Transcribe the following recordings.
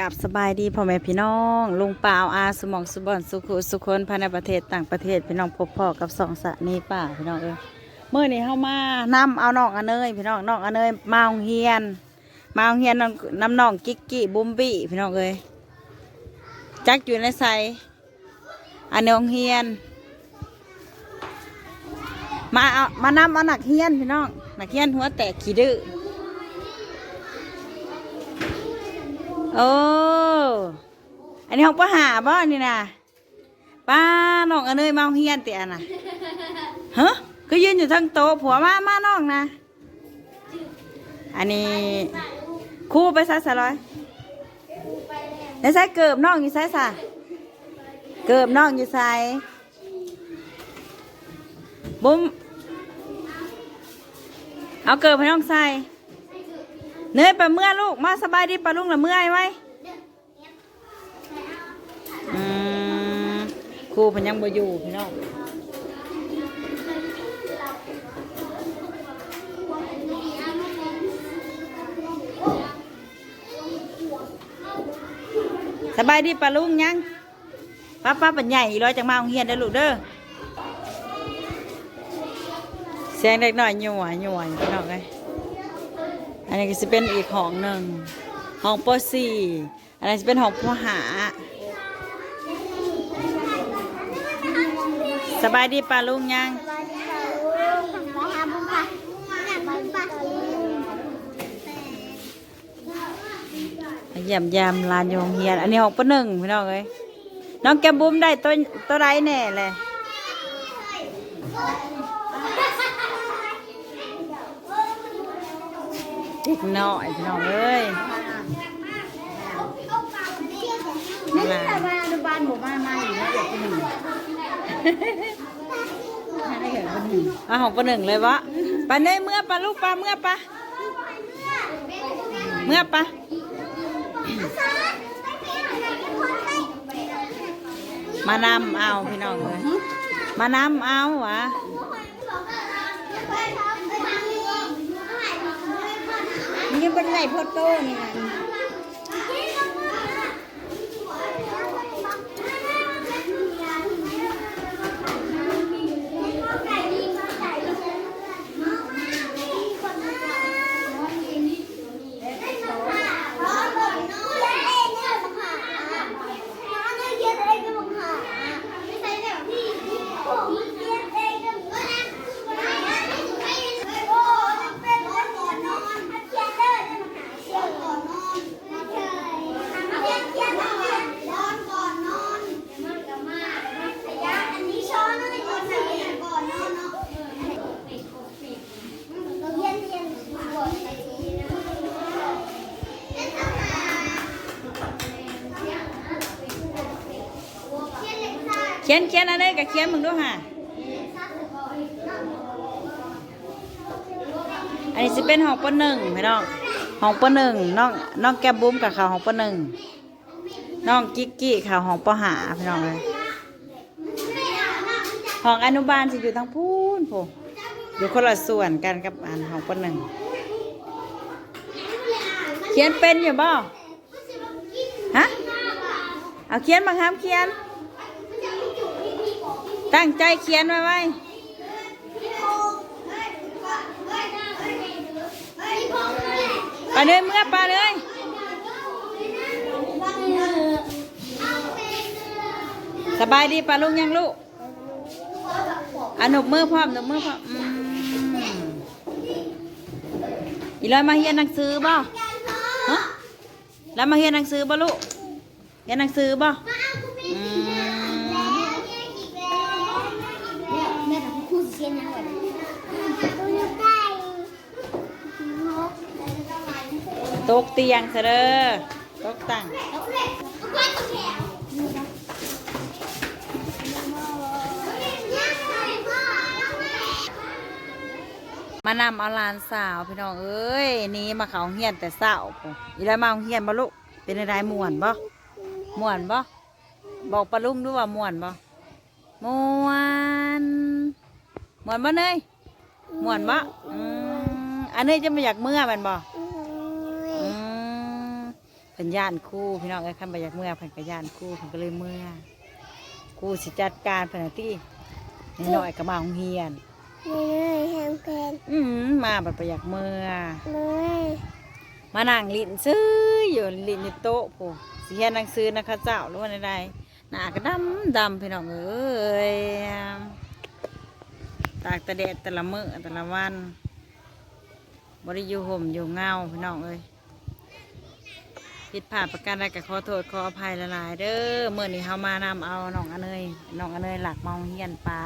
กับสบายดีพ่อแม่พี่น้องลุงป่าวอาสมองสุบอนสุขุสุคนภายในประเทศต่างประเทศพี่น้องพบพ่อกับสองสะนีป่าพี่น้องเอ้ยเมื่อนี้เข้ามานํเอาน้องอเนยพี่น้องน้องอเนยมาโรงเฮียน มาโรงเฮียนน้องน้ำน้องกิ๊กกี้บุมบี้พี่น้องเอ้ยจักอยู่ในใสอันนี้โรงเฮียน มาเอามานำเอาหนักเฮียนพี่น้องหนักเฮียนหัวแตกขี้ดื้อ โอ้อันนี้ของป้าหาบ่นี่นะป้าน้องอันเนยมาโรงเฮียนเตียน่ะฮะคือยืนอยู่ทั้งโต๊ะผัวมามาน้องนะอันนี้ครู่ไปซะสะร้อยในใส่เกิบน้องอยู่ใส่สะเกิบน้องอยู่ใส่บุ้มเอาเกิบให้น้องใส่ เนยไปเมื่อลูกมาสบายดีปะลุงละเมื่อยไหมครูพยังบ่อยู่พี่น้องสบายดีปะลุงยังป้าป้าปัญใหญ่ร้อยจังมาโรงเรียนได้ลูกเด้อเสียงเด็กหน่อยหน่วยหน่วยพี่น้องไง อันนี้ก็จะเป็นอีกห้องหนึ่งห้องปสี่อันนี้จะเป็นห้องปหาสบายดีปลาลุงยังหาบุญค่ะไปบุญค่ะเยี่ยมยามลานโยงเฮียน อันนี้ห้องปหนึ่งพี่น้องเอ้ยน้องแกมบุ้มได้ตัวตัวไรแน่เลย เด็กน้อยพี่น้องเอ้ยนี่แหละมาดูบ้านหมู่บ้านมาอยู่นะเด็กคนหนึ่งให้เห็นคนหนึ่งเอาห้องปหนึ่งเลยวะปลาเนยเมื่อปลาลูกปลาเมื่อปลาเมื่อปลามานำเอาพี่น้องเลยมานำเอาวะ เป็นไงพ่อโต้นี่มันเขียนเขียนอะไรกับเขียนมึงด้วยฮะอันนี้จะเป็นห้องปหนึ่งพี่น้องห้องปหนึ่งน้องน้องแก้มบุ้มกับเขาห้องปหนึ่งน้องกิ๊กกี้เขาห้องปหาพี่น้องเลยห้องอนุบาลจะอยู่ทางพูนพูอยู่คนละส่วนกันกับอันห้องปหนึ่งเขียนเป็นอยู่บ่ฮะเอาเขียนบางคำเขียน ตั้งใจเขียนไว้ไว้ไปเลยเมื่อไปเลยสบายดีปะลุงยังลูกอะหนบมือพร้อมหนุบมือพร้อมอืมอีลอยมาเฮียนหนังสือบ่ฮะแล้วมาเฮียนหนังสือบ่ลูกเฮียนหนังสือบ่ ตกเตียงเสยเด้อตกตังมานำเอาลานสาวพี่น้องเอ้ยนี่มาเขาเฮียนแต่เศร้าพุ่นอีแล้วมาเฮียนบ่ลูกเป็นอะไรม่วนบ่ม่วนบ่บอกปลาลุงด้วยว่าม่วนบ่ม่วนม่วนบ่เนยม่วนบ่อืมอันนี้จะไมาอยากเมื่อมันบ่ เพิ่นย่านครู่พี่น้องเอ้ยคันบ่อยากเมื่อเพิ่นก็ย่านครู่เพิ่นก็เลยเมื่อครู่สิจัดการเพิ่นน่ะติน้อยๆก็มาโรงเรียนเลยแฮมเพนอืมมาบัดบ่อยากเมื่อเลยมานั่งลิ้นซื้ออยู่ลิ้นอยู่โต๊ะผู้สิเรียนหนังสือนะคะเจ้าหรือว่าใดๆหน้าก็ดำดำพี่น้องเอ้ยตากแตะแดดแต่ละมื้อแต่ละวันบ่ได้อยู่ห่มอยู่เงาพี่น้องเอ้ย ผิดพลาดประการใดก็ขอโทษขออภัยหลายๆเด้อเมื่อนี้เฮามานำเอาน้องอเนยน้องอเนยหลักเมาเฮียนป้า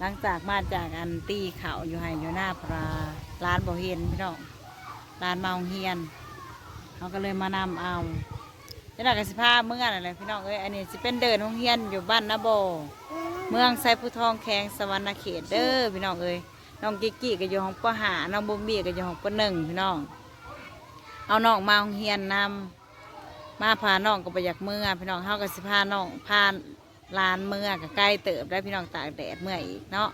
หลังจากมาจากอันตีเขาอยู่ให้อยู่หน้าปลาร้านบ่เห็นพี่น้องร้านเมาเฮียนเขาก็เลยมานำเอาจ้าหน้าที่สิพาเมื่ออะไรพี่น้องเอ้ยอันนี้สิเป็นเดินโรงเรียนอยู่บ้านนาโบ เมืองไซผู้ทองแขงสวรรณเขตเด้อพี่น้องเอ้ยน้องกิกกี้ก็อยู่ห้องปหาน้องบุมบี้ก็อยู่ห้องปหนึ่งพี่น้อง เอาน้องมาโรงเรียนนำ มาพาน้องก็ไปอยากเมื่อพี่น้องเขาก็สิพาน้องพาลานเมื่อก็ใกล้เติบได้พี่น้องตากแดดเมื่ออีกเนาะ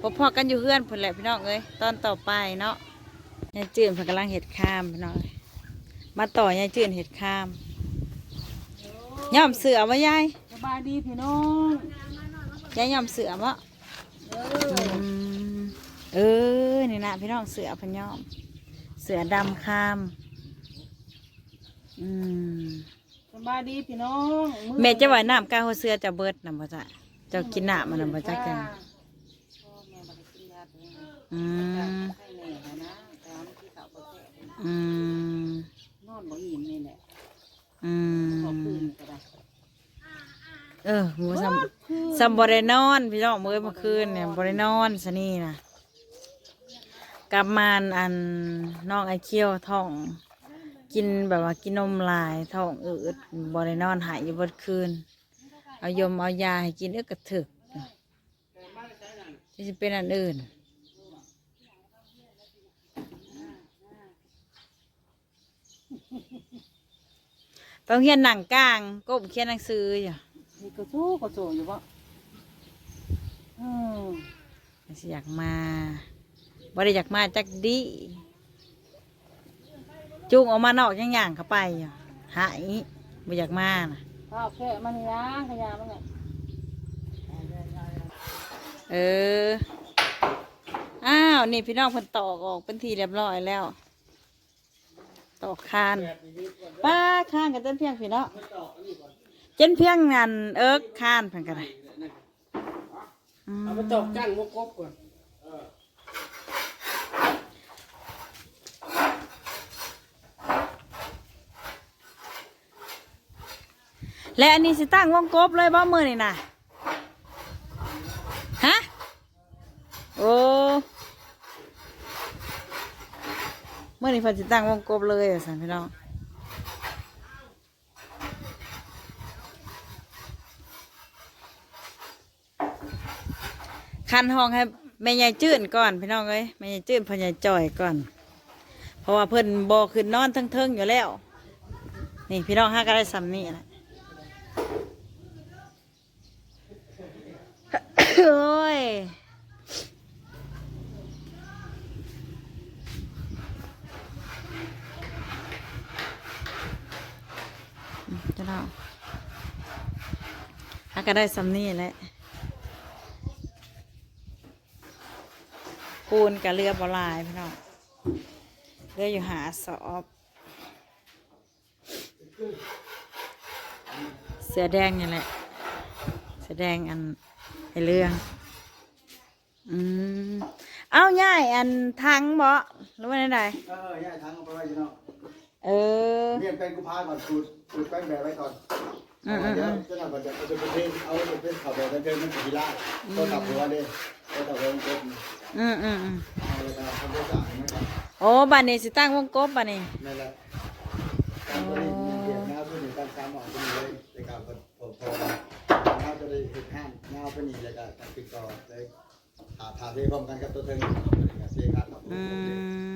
พบพอกันอยู่เพื่อนพุ่นแหละพี่น้องเอ้ยตอนต่อไปเนาะยายจืดเพิ่นกำลังเห็ดข้ามพี่น้องมาต่อยายจืดเห็ดข้ามย่อมเสือวะยายสบายดีพี่น้องยายย่อมเสือวะมเออนี่นะพี่น้องเสือเพันย่อม เสือดำข้าม อืมสบายดีพี่น้องอแม่จะไหวน้ำกาหัวเสือจะเบิดนำบ่จ้ะเจ้ากินน้ำมันนำบ่จ้ะกันพ่อแม่บ่ได้กินยาตัวนี้อืมให้แม่นะนะตามที่เขาบ่แท้อืมนอนบ่อิ่มนี่แหละอืมขอคืนก็ได้เออหมูซัมซัมบรินอนพี่น้องเมื่อเมื่อคืนเนี่ยบรินอนสนี่นะกลับมาอันน้องไอเคียวท้อง กินแบบว่ากินนมลายท้องอืดบรินอนหายอยู่บนคืน เอายมเอายาให้กินเอื้อกระถึกที่จะเป็นอันอื่นต้องเขียนหนังกลางก้มเขียนหนังสืออยู่นี่ก็สู้ก็สู้อยู่บ่อืมสิอยากมาบ่ได้อยากมาจักดี จุงออกมานอกยังย่างเข้าไปอยู่หายบ่อยากมานะข้าวแค่มันย่างขยะมันเนี่ยเออ อ้าว นี่พี่น้องเพิ่นตอกออกเป็นทีเรียบร้อยแล้ว ตอกคานป้าคานกันเต้นเพียงพี่น้องเจนเพียงงานเอิกคานเพิ่นกันเลยอืมเอาไปตอกกั้นวงกบก่อน และอันนี้สิตั้งวงกบเลยบ่มือนี่นะฮะ โอ้มื่อนี้เพันสิตั้งวงกบเลยอะสันพี่น้องคันห้องให้แม่ยายจื้นก่อนพี่น้องเอ้ยแม่ยายจื้นพ่อยายจ่อยก่อน เพราะว่าเพิ่นบอขึ้นนอนเทิงๆอยู่แล้ว นี่พี่น้องห้าก็ได้ซ้ำนี่แหละ โอ้ยจะเล่าห้าก็ได้ซ้ำนี่แหละปูนกับเรือบอลายพี่น้องเรืออยู่หาสอบ เสือแดงนี่แหละเสือแดงอันไอเรื่อง อืมเอาง่ายอันทางบ่หรือว่าไงเออย่าทางเอาไปไว้อยู่เนาะเออเรียนเป็นกุพาก่อนสูตรสูตรแป้งแบบไว้ก่อนอืมอืมเดี๋ยวจะนำมาจะจะเป็นเพลงเอาเป็นข่าวแบบเป็นเพลงมันกีฬาก็ตับหัวเลยก็ตับหัวมันกบอืมอืมอืมเอาเลยนะทำด้วยสายนะครับโอ้บ้านนี้สิตั้งวงกบบ้านนี้นั่นแหละ เทพร้อมกันกับตัวเทิงตัวนี้ก็เซคัสครับอื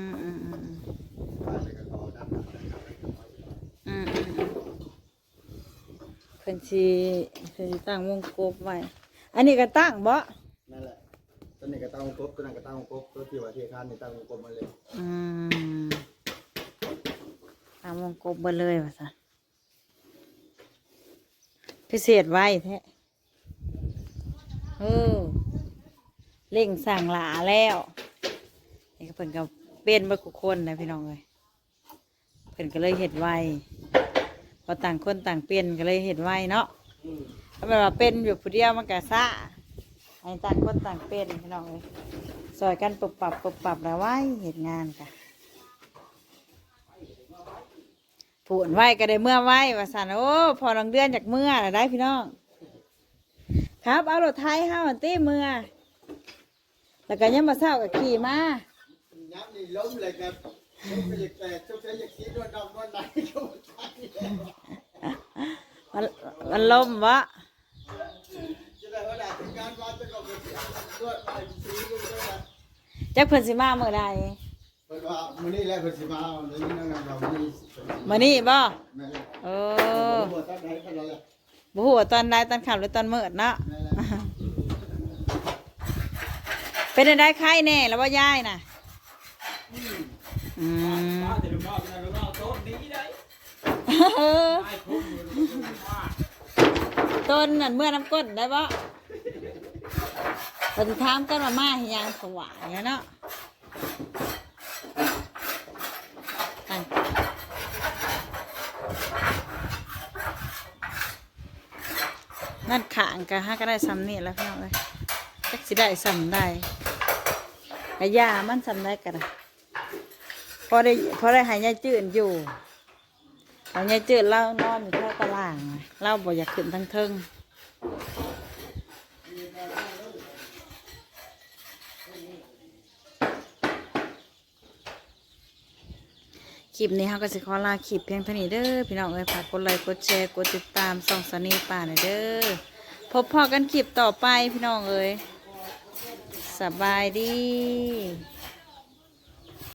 มอืมอืมเลยก็ต่อด้านหน้าเลยครับอืมอืมอืมเพิ่นสิเพิ่นสิตั้งวงกบไว้ อันนี้ก็ตั้งบ่นั่นแหละตัวนี้ก็ตั้งกบตัวนั้นก็ตั้งกบตัวที่ว่าเทคัสนี่ตั้งกบมาเลยอืมตั้งววงกบเบดเลยว่าซะพิเศษไว้แท้เออ เล่งสั่งหลาแล้วนี่ก็เพิ่นก็เป็นบ่ทุกคนนะพี่น้องเอ้ยเพิ่นก็เลยเห็ดไวพอต่างคนต่างเป็นก็เลยเห็ดไวเนาะถ้าแบบว่าเป็นอยู่ผู้เดียวมันก็ซ่าให้ต่างคนต่างเป็นพี่น้องเอ้ยซอยกันปรับปรับปรับปรับแล้วไว้เห็ดงานกันผูนไหวก็ได้เมื่อไหวว่าสันโอ้พอลังเดือนจากเมื่อได้พี่น้อง ครับเอารถไทยห้าวันตีเมื่อ แล้วก็ยังมาเศร้ากับขี่มาย้ำนี่ล้มเลยครับล้มไปอยากแตกชุบใช้อยากชี้ด้วยดอกด้วยไหนก็ไม่ใช่มันมันลมวะจะได้ว่าได้ถึงการวัดจะก็เป็นด้วยไปชี้ด้วยนะจักเพิ่นสิมาเมื่อใดเปิดว่ามื้อนี้แหละเพิ่นสิมาเอาเดี๋ยวนี้นั่งเรามื้อนี้มื่อนี้บ่แม่นเอเออบ่ตัดได้เท่านั้นแหละบ่ฮู้ว่าตอนใดตอนขับหรือตอนมืดเนาะ แม่นแหละเป็นได้ไข่แน่แล้วว่ายายน่ะอืมต้นนั่นเมื่อน้ำก้นได้บ่ปฏิถามกันว่ามาให้ยังสว่างเนาะนั่นขางก็ฮะก็ได้ซ้ำนี่แล้วพี่น้องเลยจักสิได้ซ้ำได้ กะยามันซ้ำได้กันพอได้พอได้หายายจืดอยู่ตอนยายจืดเล่านอนอยู่แค่ตารางเล่าบ่อยากขึ้นทั้งเทิงคลิปนี้เขาก็สิขอลาคลิปเพียงเท่านี้เด้อพี่น้องเอ้ยฝากกดไลค์กดแชร์กดติดตามส่องสนีป่าหน่อยเด้อพบพอกันคลิปต่อไปพี่น้องเอ้ย สบายดี